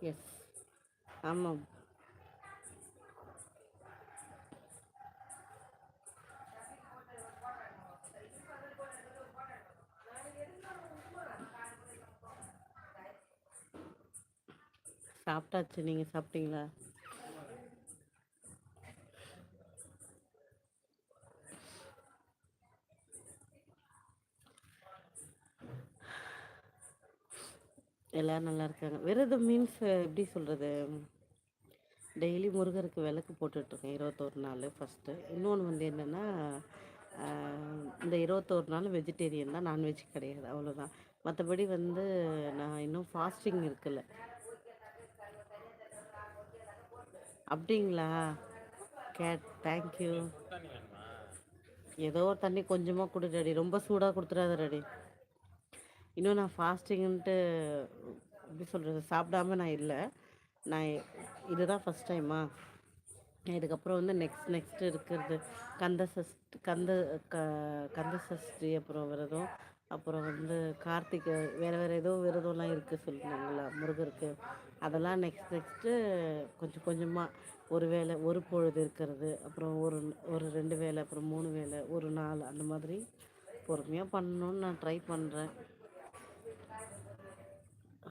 S ஆமாம் சாப்பிட்டாச்சு. நீங்கள் சாப்பிட்டீங்களா? எல்லாரும் நல்லா இருக்காங்க. விரதம் மீன்ஸ் எப்படி சொல்கிறது டெய்லி முருகருக்கு விளக்கு போட்டுட்ருக்கேன் இருபத்தோரு நாள் ஃபஸ்ட்டு இன்னொன்று வந்து என்னென்னா இந்த இருபத்தோரு நாள் வெஜிடேரியன் தான் நான்வெஜ் கிடையாது அவ்வளோதான் மற்றபடி வந்து நான் இன்னும் ஃபாஸ்டிங் இருக்குல்ல அப்படிங்களா? கேட் தேங்க்யூ ஏதோ ஒரு தண்ணி கொஞ்சமாக கொடு ரெடி ரொம்ப சூடாக கொடுத்துடாத ரெடி இன்னும் நான் ஃபாஸ்டிங்ன்ட்டு எப்படி சொல்கிறது சாப்பிடாம நான் இல்லை. நான் இதுதான் ஃபஸ்ட் டைமா இதுக்கப்புறம் வந்து நெக்ஸ்ட் நெக்ஸ்ட் இருக்கிறது கந்த சஷ்டி கந்த க கந்த சஷ்டி அப்புறம் விரதம். அப்புறம் வந்து கார்த்திகை வேறு வேறு ஏதோ விரதம்லாம் இருக்குது சொல்லுவாங்களா முருகருக்கு. அதெல்லாம் நெக்ஸ்ட் நெக்ஸ்ட்டு கொஞ்சம் கொஞ்சமாக ஒரு வேளை ஒரு பொழுது இருக்கிறது. அப்புறம் ஒரு ஒரு ரெண்டு வேளை அப்புறம் மூணு வேளை ஒரு நாள் அந்த மாதிரி பொறுமையாக பண்ணணுன்னு நான் ட்ரை பண்ணுறேன்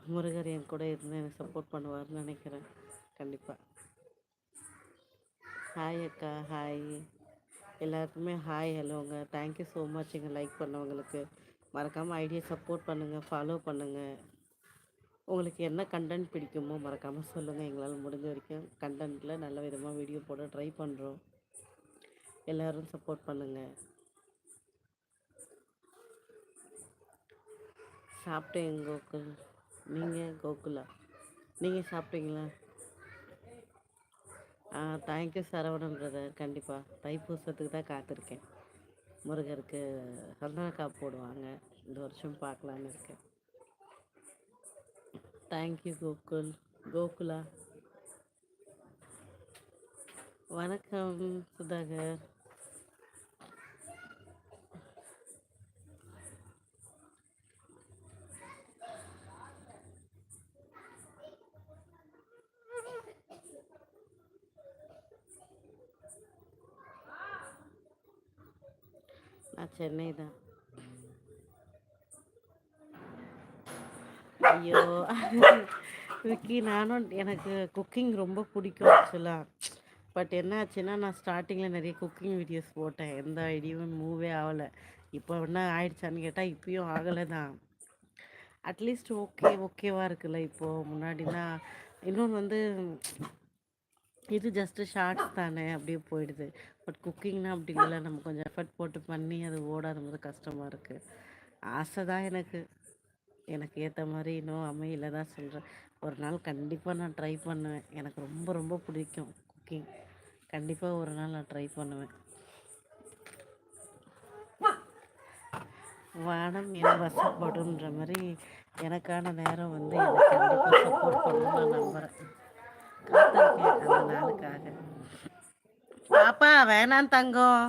முருகர் என் கூட இருந்து எனக்கு சப்போர்ட் பண்ணுவார்னு நினைக்கிறேன். கண்டிப்பாக ஹாய் அக்கா ஹாய் எல்லாருக்குமே ஹாய் ஹலோங்க தேங்க்யூ ஸோ மச் எங்கள் லைக் பண்ணவங்களுக்கு மறக்காமல் ஐடியா சப்போர்ட் பண்ணுங்கள் ஃபாலோ பண்ணுங்கள் உங்களுக்கு என்ன கண்டென்ட் பிடிக்குமோ மறக்காமல் சொல்லுங்கள் எங்களால் முடிஞ்ச வரைக்கும் கண்டென்ட்டில் நல்ல விதமாக வீடியோ போட ட்ரை பண்ணுறோம் எல்லோரும் சப்போர்ட் பண்ணுங்கள் சாப்பிட்டேன் கோகுல் நீங்கள் கோகுலா. நீங்கள் சாப்பிட்டீங்களா? ஆ தேங்க்யூ சரவணன் பிரதர் கண்டிப்பாக தைப்பூசத்துக்கு தான் காத்திருக்கேன். முருகருக்கு சந்தனக்காய் போடுவாங்க. இந்த வருஷம் பார்க்கலான்னு இருக்கேன். Thank you Gokul. கோகுலா. வணக்கம் சுதாகர். நான் சென்னை தான். ஐயோ. விக்கி நானும் எனக்கு குக்கிங் ரொம்ப பிடிக்கும் ஆக்சுவலாக பட் என்ன ஆச்சுன்னா நான் ஸ்டார்டிங்கில் நிறைய குக்கிங் வீடியோஸ் போட்டேன். எந்த ஐடியாவும் மூவே ஆகலை. இப்போ என்ன ஆயிடுச்சான்னு கேட்டால் இப்பயும் ஆகலை தான். அட்லீஸ்ட் ஓகே ஓகேவாக இருக்குல்ல இப்போது முன்னாடினா இன்னொன்று வந்து இது ஜஸ்ட்டு ஷார்ட்ஸ் தானே அப்படியே போயிடுது. பட் குக்கிங்னா அப்படி இல்லை நம்ம கொஞ்சம் எஃபர்ட் போட்டு பண்ணி அது ஓடாதும்போது கஷ்டமாக இருக்குது ஆசை தான் எனக்கு. எனக்கு ஏற்ற மாதிரி இன்னும் அமையல தான் சொல்கிறேன் ஒரு நாள் கண்டிப்பாக நான் ட்ரை பண்ணுவேன். எனக்கு ரொம்ப ரொம்ப பிடிக்கும் குக்கிங் கண்டிப்பாக ஒரு நாள் நான் ட்ரை பண்ணுவேன். வானம் என வசப்படுன்ற மாதிரி எனக்கான நேரம் வந்து எனக்கு கண்டிப்பாக சப்போர்ட் பண்ணணும்னு நான் நம்புகிறேன் காத்திருக்கேன் அந்த நாளுக்காக. பாப்பா வேணாம் தங்கம்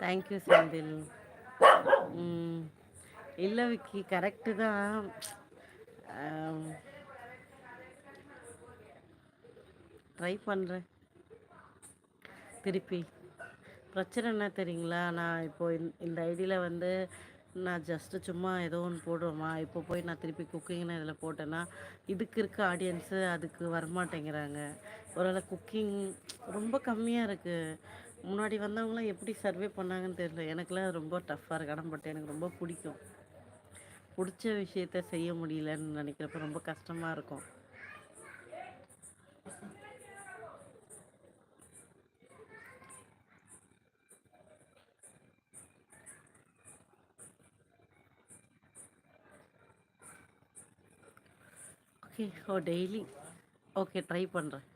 தேங்க்யூ செந்தில் இல்லை விக்கி கரெக்டு தான். ட்ரை பண்ணுறேன் திருப்பி. பிரச்சனை என்ன தெரியுங்களா? நான் இப்போது இந்த ஐடியில் வந்து நான் ஜஸ்ட்டு சும்மா ஏதோ ஒன்று போடுவோமா இப்போ போய் நான் திருப்பி குக்கிங்னு இதில் போட்டேன்னா இதுக்கு இருக்க ஆடியன்ஸு அதுக்கு வரமாட்டேங்கிறாங்க. ஒருவேளை குக்கிங் ரொம்ப கம்மியாக இருக்குது முன்னாடி வந்தவங்களாம் எப்படி சர்வே பண்ணாங்கன்னு தெரியல. எனக்குலாம் ரொம்ப டஃப்பாக இருக்கு. ஆனால் பட் எனக்கு ரொம்ப பிடிக்கும். பிடிச்ச விஷயத்த செய்ய முடியலன்னு நினைக்கிறப்ப ரொம்ப கஷ்டமாக இருக்கும். Okay oh daily okay try பண்ணுறேன்